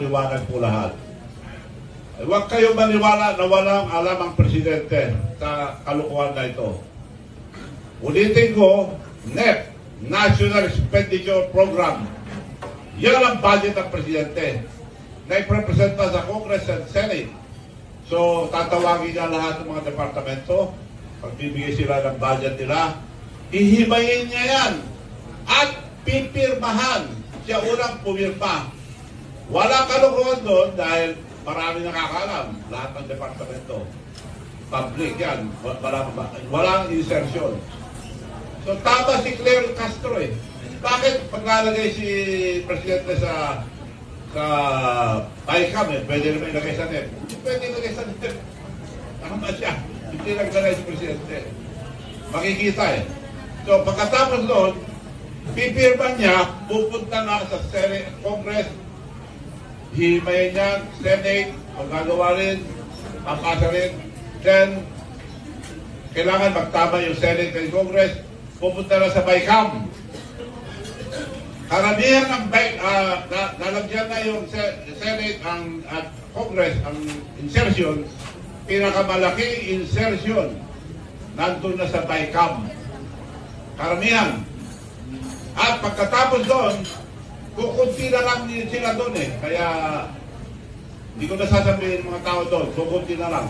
maliwanag po lahat. Huwag kayo maniwala na walang alam ang presidente sa kalukuhan na ito. Ulitin ko, NEP, National Expenditure Program. Yan ang budget ng presidente na iprepresenta sa Congress and Senate. So, tatawagin niya lahat ng mga departamento, pagbibigay sila ng budget nila, ihimayin niya yan at pipirmahan siya unang pumirma. Wala kalukuhan doon dahil marami nakakaalam, lahat ng departamento. Public yan, wala, walang insertion. So tama si Claire Castro eh. Bakit paglalagay si Presidente sa sa PICAM eh, pwede naman ilagay sa NEP. Pwede ilagay sa NEP. Tama siya. Hindi naglagay si Presidente. Makikita eh. So pagkatapos doon, pipirma niya, pupunta na sa Senate, Congress, himayin niya, Senate, magagawa rin, papasa rin, then kailangan magtama yung Senate and Congress, pupunta na sa BICAM. Karamihan ng uh, nalagyan na yung Se- Senate ang, at Congress ang insertion, pinakamalaki insertion nandun na sa BICAM. Karamihan. At pagkatapos doon, kukunti na lang sila doon eh. Kaya, hindi ko nasasabihin mga tao doon, kukunti na lang.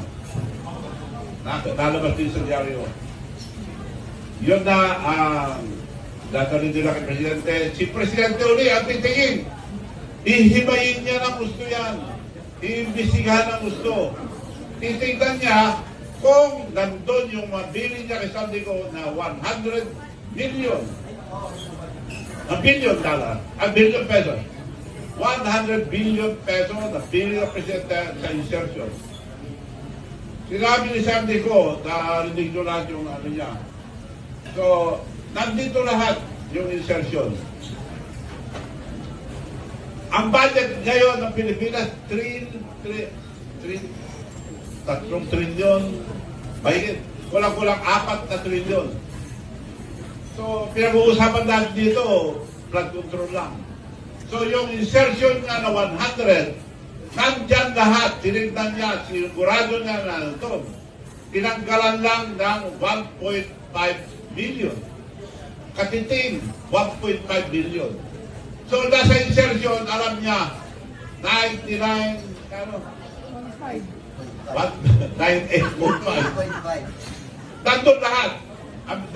Na, lalabas din sa dyaryo. Yun na ang dadalhin nila kay Presidente. Si Presidente uli ang titingin. Ihimayin niya ng gusto yan. Iimbestigahan ng gusto. Titignan niya kung nandun yung mabili niya kay Sandico na 100 million. A billion dollar. A billion pesos. 100 billion pesos na Presidente sa insertion. Sinabi ni Sandico, narinig nyo lahat yung ano niya, So, nandito lahat yung insertion. Ang budget ngayon ng Pilipinas, 3, 3, 3, tatlong trilyon, mahigit, kulang-kulang apat na trilyon. So, pinag-uusapan natin dito, flood control lang. So, yung insertion nga na 100, nandyan lahat, tinignan niya, sinigurado niya na ito. Tinanggalan lang ng 1.5 billion. Katiting, 1.5 billion. So, nasa insertion, alam niya, 99, ano? 98.5. Nandun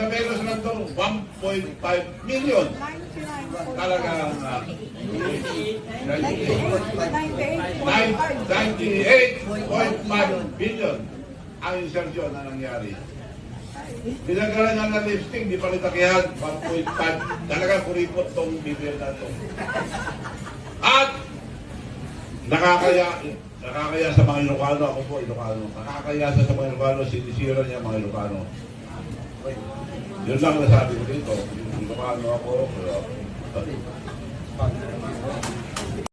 meron lang doon, 1.5 million. Talagang uh, 98.5 billion ang insertion na nangyari. Binagalan nga ng lipstick, di pa rin takihan, 1.5. Talaga kuripot tong bibir na to. At nakakaya, nakakaya sa mga Ilocano, ako po Ilocano, nakakaya sa mga Ilocano, sinisira niya mga Ilocano. Yun lang nasabi ko dito. Ilocano ako, pero